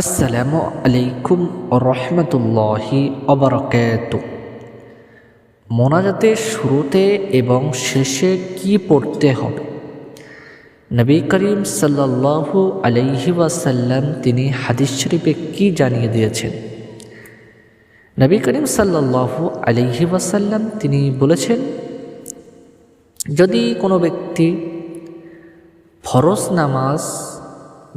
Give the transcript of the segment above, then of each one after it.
আসসালামু আলাইকুম রহমতুল্লাহি অবরকাত মোনাজাতের শুরুতে এবং শেষে কি পড়তে হবে? নবী করিম সাল্লাল্লাহু আলাইহি ওয়াসাল্লাম তিনি হাদিস শরীফে কি জানিয়ে দিয়েছেন? নবী করিম সাল্লাল্লাহু আলাইহি ওয়াসাল্লাম তিনি বলেছেন, যদি কোনো ব্যক্তি ফরজ নামাজ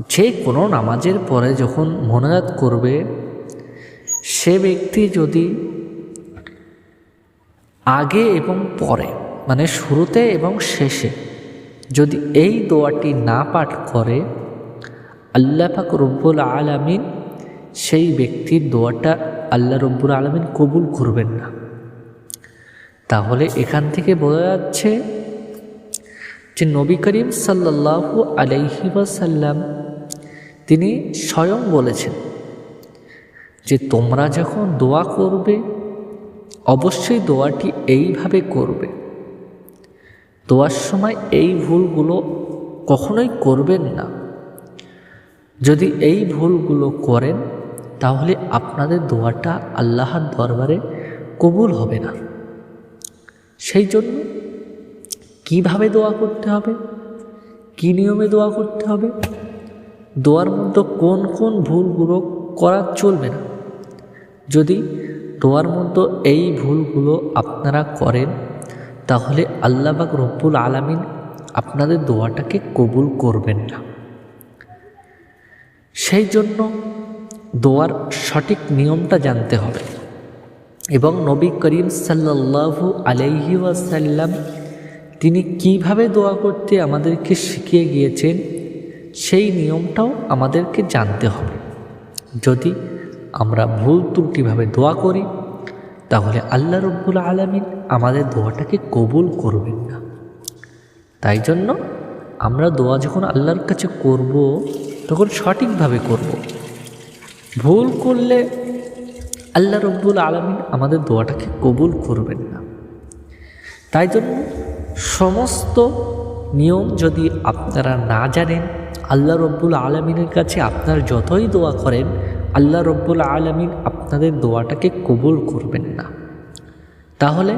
যে কোনো নামাজের পরে যখন মোনাজাত করবে, সে ব্যক্তি যদি আগে এবং পরে মানে শুরুতে এবং শেষে যদি এই দোয়াটি না পাঠ করে, আল্লাহ পাক রব্বুল আলমিন সেই ব্যক্তির দোয়াটা আল্লাহ রব্বুল আলমিন কবুল করবেন না। তাহলে এখান থেকে বোঝা যাচ্ছে যে নবী করিম সাল্লাল্লাহু আলাইহি ওয়াসাল্লাম তিনি স্বয়ং বলেছেন যে তোমরা যখন দোয়া করবে, অবশ্যই দোয়াটি এইভাবে করবে। দোয়ার সময় এই ভুলগুলো কখনোই করবেন না। যদি এই ভুলগুলো করেন, তাহলে আপনাদের দোয়াটা আল্লাহর দরবারে কবুল হবে না। সেই জন্য কীভাবে দোয়া করতে হবে? কী নিয়মে দোয়া করতে হবে? দোয়ার মধ্যে কোন কোন ভুলগুলো করা চলবে না। যদি দোয়ার মধ্যে এই ভুলগুলো আপনারা করেন, তাহলে আল্লাহবাক রব্বুল আলামিন আপনাদের দোয়াটাকে কবুল করবেন না। সেই জন্য দোয়ার সঠিক নিয়মটা জানতে হবে। এবং নবী করিম সাল্লাল্লাহু আলাইহি তিনি কীভাবে দোয়া করতে আমাদেরকে শিখিয়ে গিয়েছেন সেই নিয়মটাও আমাদেরকে জানতে হবে। যদি আমরা ভুল ত্রুটিভাবে দোয়া করি, তাহলে আল্লাহ রব্বুল আলমিন আমাদের দোয়াটাকে কবুল করবেন না। তাই জন্য আমরা দোয়া যখন আল্লাহর কাছে করব, তখন সঠিকভাবে করব। ভুল করলে আল্লাহ রব্বুল আলমিন আমাদের দোয়াটাকে কবুল করবেন না। তাই জন্য সমস্ত নিয়ম যদি আপনারা না জানেন, আল্লাহ রব্বুল আলমিনের কাছে আপনার যতই দোয়া করেন, আল্লাহ রব্বুল আলমিন আপনাদের দোয়াটাকে কবুল করবেন না। তাহলে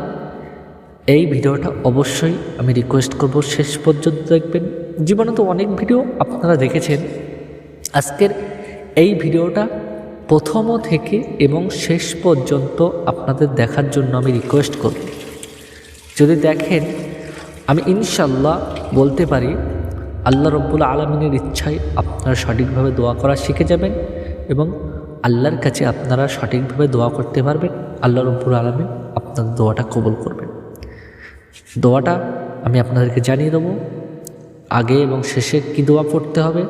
এই ভিডিওটা অবশ্যই আমি রিকোয়েস্ট করব, শেষ পর্যন্ত দেখবেন। জীবনে তো অনেক ভিডিও আপনারা দেখেছেন। আজকের এই ভিডিওটা প্রথম থেকে এবং শেষ পর্যন্ত আপনাদের দেখার জন্য আমি রিকোয়েস্ট করব। যদি দেখেন আমি ইনশাল্লাহ বলতে পারি, আল্লাহ রব্বুল আলমিনের ইচ্ছায় আপনারা সঠিকভাবে দোয়া করা শিখে যাবেন এবং আল্লাহর কাছে আপনারা সঠিকভাবে দোয়া করতে পারবেন। আল্লাহ রব্বুল আলমিন আপনাদের দোয়াটা কবুল করবেন। দোয়াটা আমি আপনাদেরকে জানিয়ে দেবো, আগে এবং শেষে কী দোয়া পড়তে হবে,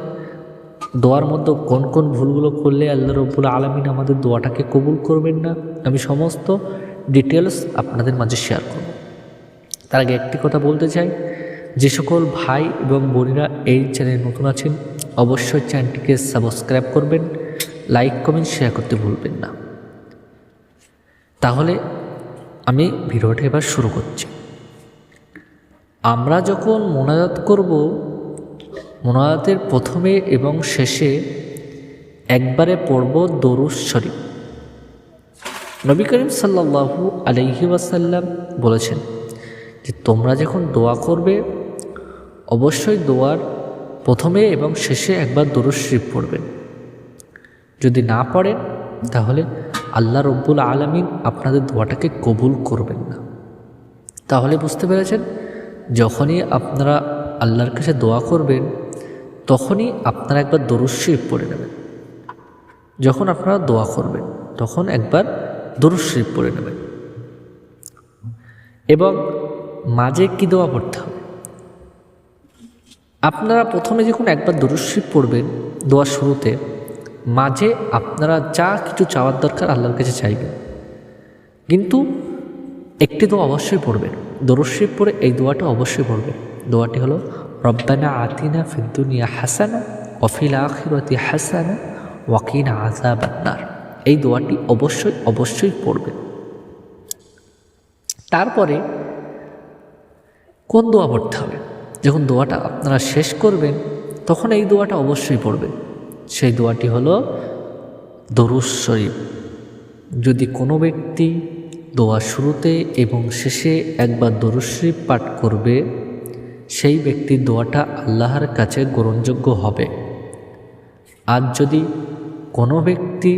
দোয়ার মধ্যে কোন কোন ভুলগুলো করলে আল্লাহ রব্বুল আলমিন আমাদের দোয়াটাকে কবুল করবেন না, আমি সমস্ত ডিটেলস আপনাদের মাঝে শেয়ার করব। তার আগে একটি কথা বলতে চাই। যে সকল ভাই এবং বোনেরা এই চ্যানেলে নতুন আছেন, অবশ্যই চ্যানেলটিকে সাবস্ক্রাইব করবেন, লাইক, কমেন্ট, শেয়ার করতে ভুলবেন না। তাহলে আমি ভিডিওটা এবার শুরু করছি। আমরা যখন মোনাজাত করব, মোনাজাতের প্রথমে এবং শেষে একবারে পড়ব দরুজ শরীফ। নবী করিম সাল্লাহু আলহি ওয়াসাল্লাম বলেছেন যে তোমরা যখন দোয়া করবে, অবশ্যই দোয়ার প্রথমে এবং শেষে একবার দরুদ শরীফ পড়বেন। যদি না পড়েন, তাহলে আল্লাহ রব্বুল আলমিন আপনাদের দোয়াটাকে কবুল করবেন না। তাহলে বুঝতে পেরেছেন? যখনই আপনারা আল্লাহর কাছে দোয়া করবেন, তখনই আপনারা একবার দরুদ শরীফ পড়ে নেবেন। যখন আপনারা দোয়া করবেন, তখন একবার দরুদ শরীফ পড়ে নেবেন। এবং মাঝে কি দোয়া পড়তে হবে। আপনারা প্রথমে যখন একবার দরুশরীফ পড়বেন দোয়ার শুরুতে, মাঝে আপনারা যা কিছু চাওয়ার দরকার আল্লাহর কাছে চাইবেন। কিন্তু একটি দোয়া অবশ্যই পড়বেন। দরুশরীফ পড়ে এই দোয়াটা অবশ্যই পড়বেন। দোয়াটি হলো, রব্বানা আতিনা ফিদ্দুনিয়া হাসানা অফিল আখিরতি হাসানা ওয়াকিনা আজাবান্নার এই দোয়াটি অবশ্যই অবশ্যই পড়বেন। তারপরে কোন দোয়া পড়তে হবে? যখন দোয়াটা আপনারা শেষ করবেন, তখন এই দোয়াটা অবশ্যই পড়বেন। সেই দোয়াটি হলো দরুজ শরীফ। যদি কোনো ব্যক্তি দোয়া শুরুতে এবং শেষে একবার দরুদ শরীফ পাঠ করবে, সেই ব্যক্তির দোয়াটা আল্লাহর কাছে গ্রহণযোগ্য হবে। আর যদি কোনো ব্যক্তি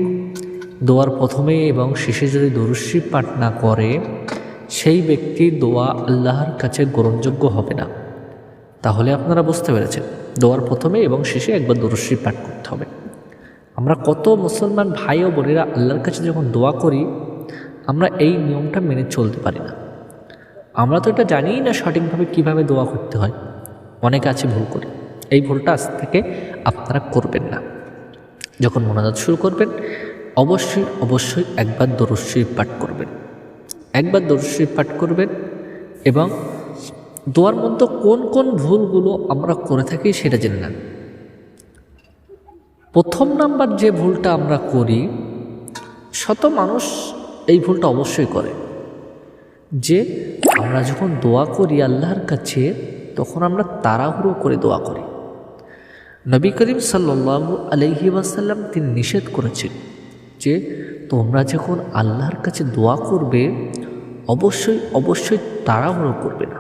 দোয়ার প্রথমে এবং শেষে যদি দরুদ শরীফ পাঠ না করে সেই ব্যক্তির দোয়া আল্লাহর কাছে গ্রহণযোগ্য হবে না। তাহলে আপনারা বুঝতে পেরেছেন, দোয়ার প্রথমে এবং শেষে একবার দরুদ পাঠ করতে হবে। আমরা কত মুসলমান ভাই ও বোনেরা আল্লাহর কাছে যখন দোয়া করি, আমরা এই নিয়মটা মেনে চলতে পারি না। আমরা তো এটা জানিই না সঠিকভাবে কীভাবে দোয়া করতে হয়। অনেকে আছে ভুল করে। এই ভুলটা আজ থেকে আপনারা করবেন না। যখন মোনাজাত শুরু করবেন, অবশ্যই অবশ্যই একবার দরুশ্রী পাঠ করবেন। একবার দর্শী পাঠ করবেন এবং দোয়ার মধ্যে কোন কোন ভুলগুলো আমরা করে থাকি সেটা জেনে নেন। প্রথম নাম্বার যে ভুলটা আমরা করি, শত মানুষ এই ভুলটা অবশ্যই করে। যে আমরা যখন দোয়া করি আল্লাহর কাছে, তখন আমরা তাড়াহুড়ো করে দোয়া করি। নবী করিম সাল্লাহ আলহি ওয়াসাল্লাম তিনি নিষেধ করেছেন যে তোমরা যখন আল্লাহর কাছে দোয়া করবে, অবশ্যই অবশ্যই তাড়াহুড়ো করবে না।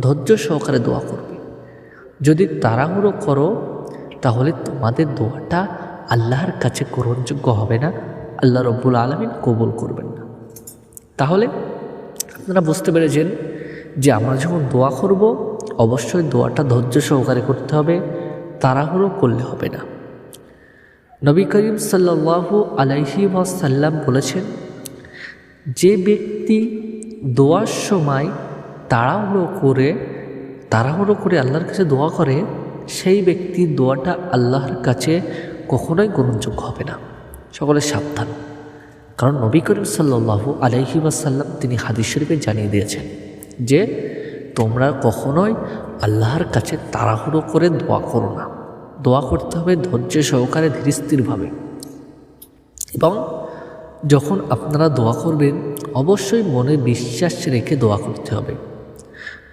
ধৈর্য সহকারে দোয়া করবে। যদি তাড়াহুড়ো করো, তাহলে তোমাদের দোয়াটা আল্লাহর কাছে গ্রহণযোগ্য হবে না। আল্লাহ রব্বুল আলমিন কবুল করবেন না। তাহলে আপনারা বুঝতে পেরেছেন যে আমরা যখন দোয়া করব, অবশ্যই দোয়াটা ধৈর্য সহকারে করতে হবে, তাড়াহুড়ো করলে হবে না। নবী করিম সাল্লাহু আলাইহি ওয়াসাল্লাম বলেছেন, যে ব্যক্তি দোয়ার সময় তাড়াহুড়ো করে তাড়াহুড়ো করে আল্লাহর কাছে দোয়া করে, সেই ব্যক্তির দোয়াটা আল্লাহর কাছে কখনোই গ্রহণযোগ্য হবে না। সকলে সাবধান। কারণ নবী করিম সাল্লাহু আলাইহি ওয়াসাল্লাম তিনি হাদিস শরীফে জানিয়ে দিয়েছেন যে, তোমরা কখনোই আল্লাহর কাছে তাড়াহুড়ো করে দোয়া করো না। দোয়া করতে হবে ধৈর্য সহকারে ধীরস্থিরভাবে। এবং যখন আপনারা দোয়া করবেন, অবশ্যই মনে বিশ্বাস রেখে দোয়া করতে হবে।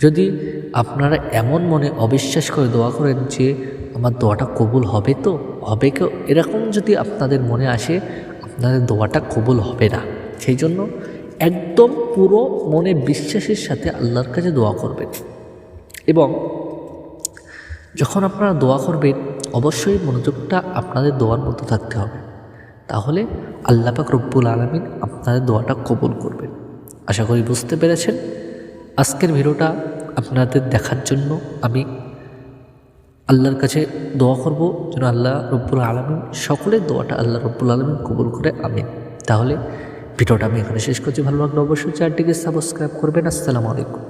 যদি আপনারা এমন মনে অবিশ্বাস করে দোয়া করেন যে, আমার দোয়াটা কবুল হবে তো? হবে কেউ? এরকম যদি আপনাদের মনে আসে, আপনাদের দোয়াটা কবুল হবে না। সেই জন্য একদম পুরো মনে বিশ্বাসের সাথে আল্লাহর কাছে দোয়া করবেন। এবং যখন আপনারা দোয়া করবেন অবশ্যই মনোযোগটা আপনাদের দোয়ার মধ্যে থাকতে হবে। তাহলে আল্লাহ পাক রব্বুল আলমিন আপনাদের দোয়াটা কবুল করবেন। আশা করি বুঝতে পেরেছেন। আজকের ভিডিওটা আপনাদের দেখার জন্য আমি আল্লাহর কাছে দোয়া করব যেন আল্লাহ রব্বুল আলমিন সকলের দোয়াটা আল্লাহ রব্বুল আলমিন কবুল করে, আমিন। তাহলে ভিডিওটা আমি এখানে শেষ করছি। ভালো লাগলে অবশ্যই চ্যানেলটিকে সাবস্ক্রাইব করবেন। আসসালামু আলাইকুম।